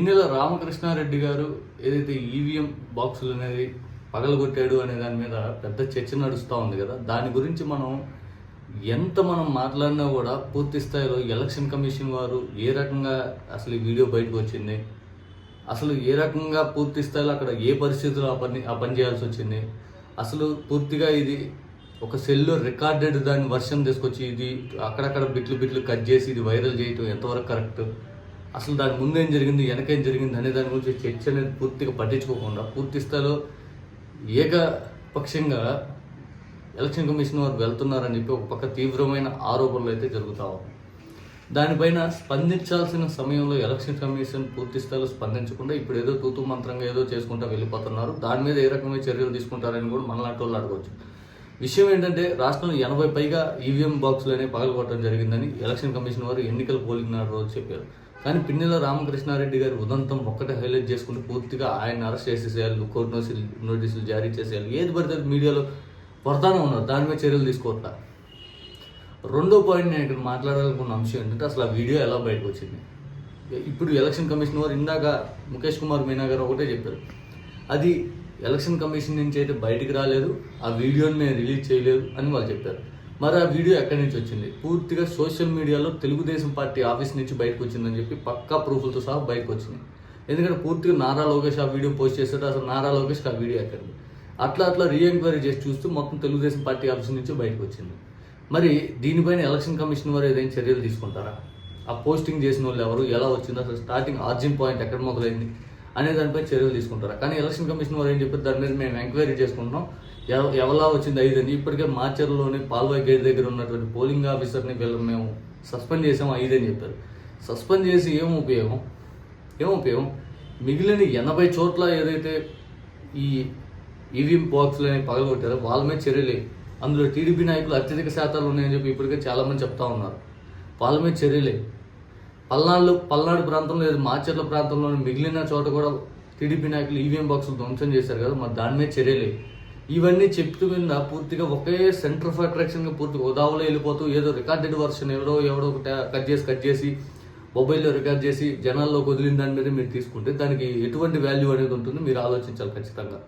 పిన్నెల రామకృష్ణారెడ్డి గారు ఏదైతే ఈవీఎం బాక్సులు అనేది పగలగొట్టాడు అనే దాని మీద పెద్ద చర్చ నడుస్తూ ఉంది కదా దాని గురించి మనం ఎంత మనం మాట్లాడినా కూడా పూర్తి స్థాయిలో ఎలక్షన్ కమిషన్ వారు ఏ రకంగా అసలు ఈ వీడియో బయటకు వచ్చింది అసలు ఏ రకంగా పూర్తి స్థాయిలో అక్కడ ఏ పరిస్థితుల్లో ఆ పని ఆ పని చేయాల్సి వచ్చింది అసలు పూర్తిగా ఇది ఒక సెల్లో రికార్డెడ్ దాని వర్షన్ తీసుకొచ్చి ఇది అక్కడక్కడ బిట్లు బిట్లు కట్ చేసి ఇది వైరల్ చేయటం ఎంతవరకు కరెక్ట్ అసలు దాని ముందు ఏం జరిగింది వెనకేం జరిగింది అనే దాని గురించి చర్చ అనేది పూర్తిగా పట్టించుకోకుండా పూర్తి స్థాయిలో ఏకపక్షంగా ఎలక్షన్ కమిషన్ వారు వెళ్తున్నారని చెప్పి ఒక పక్క తీవ్రమైన ఆరోపణలు అయితే జరుగుతావు ఉన్నాయి. దానిపైన స్పందించాల్సిన సమయంలో ఎలక్షన్ కమిషన్ పూర్తి స్థాయిలో స్పందించకుండా ఇప్పుడు ఏదో తూతు మంత్రంగా ఏదో చేసుకుంటా వెళ్ళిపోతున్నారు. దాని మీద ఏ రకమైన చర్యలు తీసుకుంటారని కూడా మనలాంటి వాళ్ళు అడగవచ్చు విషయం ఏంటంటే రాష్ట్రంలో ఎనభై పైగా ఈవీఎం బాక్సులనే పగలగొట్టడం జరిగిందని ఎలక్షన్ కమిషన్ వారు ఎన్నికల పోలింగ్ నాడు రోజు చెప్పారు. కానీ పిన్నెల రామకృష్ణారెడ్డి గారి ఉదంతం ఒక్కటే హైలైట్ చేసుకుంటూ పూర్తిగా ఆయన అరెస్ట్ చేసేసేయాలి కోర్టు నోటీసులు నోటీసులు జారీ చేసేయాలి. ఏది పడితే మీడియాలో పడతానే ఉన్నారు. దాని మీద చర్యలు తీసుకోవట్లా. రెండో పాయింట్ నేను ఇక్కడ మాట్లాడాలనుకున్న అంశం ఏంటంటే అసలు ఆ వీడియో ఎలా బయటకు వచ్చింది? ఇప్పుడు ఎలక్షన్ కమిషన్ వారు ఇందాక ముఖేష్ కుమార్ మీనా గారు ఒకటే చెప్పారు. అది ఎలక్షన్ కమిషన్ నుంచి అయితే బయటికి రాలేదు ఆ వీడియోని మేము రిలీజ్ చేయలేదు అని వాళ్ళు చెప్పారు. మరి ఆ వీడియో ఎక్కడి నుంచి వచ్చింది? పూర్తిగా సోషల్ మీడియాలో తెలుగుదేశం పార్టీ ఆఫీస్ నుంచి బయటకు వచ్చిందని చెప్పి పక్కా ప్రూఫ్లతో సహా బయటకు వచ్చింది. ఎందుకంటే పూర్తిగా నారా లోకేష్ ఆ వీడియో పోస్ట్ చేస్తాడు అసలు నారా లోకేష్కి ఆ వీడియో ఎక్కడిది? అట్లా అట్లా రీఎంక్వైరీ చేసి చూస్తూ మొత్తం తెలుగుదేశం పార్టీ ఆఫీస్ నుంచి బయటకు వచ్చింది. మరి దీనిపైన ఎలక్షన్ కమిషన్ వారు ఏదైనా చర్యలు తీసుకుంటారా? ఆ పోస్టింగ్ చేసిన వాళ్ళు ఎవరు? ఎలా వచ్చింది? అసలు స్టార్టింగ్ ఆర్జిన్ పాయింట్ ఎక్కడ మొదలైంది? అనే దానిపై చర్యలు తీసుకుంటారు. కానీ ఎలక్షన్ కమిషన్ వారు ఏం చెప్పారు? దాని మీద మేము ఎంక్వైరీ చేసుకుంటున్నాం. ఎవ- ఎవలా వచ్చింది ఐదని ఇప్పటికే మార్చర్లోని పాల్వాయి గేట్ దగ్గర ఉన్నటువంటి పోలింగ్ ఆఫీసర్ని వీళ్ళు మేము సస్పెండ్ చేసాము ఐదని చెప్పారు. సస్పెండ్ చేసి ఏం ఉపయోగం? ఏం ఉపయోగం? మిగిలిన ఎనభై చోట్ల ఏదైతే ఈ ఈవీఎం బాక్స్లు అనేవి పగలగొట్టారో వాళ్ళ మీద చర్యలే అందులో టీడీపీ నాయకులు అత్యధిక శాతాలు ఉన్నాయని చెప్పి ఇప్పటికే చాలామంది చెప్తా ఉన్నారు. వాళ్ళ మీద చర్యలే పల్నాడు పల్నాడు ప్రాంతంలో లేదు మాచర్ల ప్రాంతంలోని మిగిలిన చోట కూడా టీడీపీ నాయకులు ఈవీఎం బాక్సులు ధ్వంసం చేశారు కదా మరి దాని మీద చర్యలే ఇవన్నీ చెప్తూ మీద పూర్తిగా ఒకే సెంటర్ ఆఫ్ అట్రాక్షన్గా పూర్తిగా ఉదావులో వెళ్ళిపోతూ ఏదో రికార్డెడ్ వర్షన్ ఎవరో ఎవడో ఒకటి కట్ చేసి కట్ చేసి మొబైల్లో రికార్డ్ చేసి జనాల్లో వదిలిన దాని మీద మీరు తీసుకుంటే దానికి ఎటువంటి వాల్యూ అనేది ఉంటుంది మీరు ఆలోచించాలి ఖచ్చితంగా.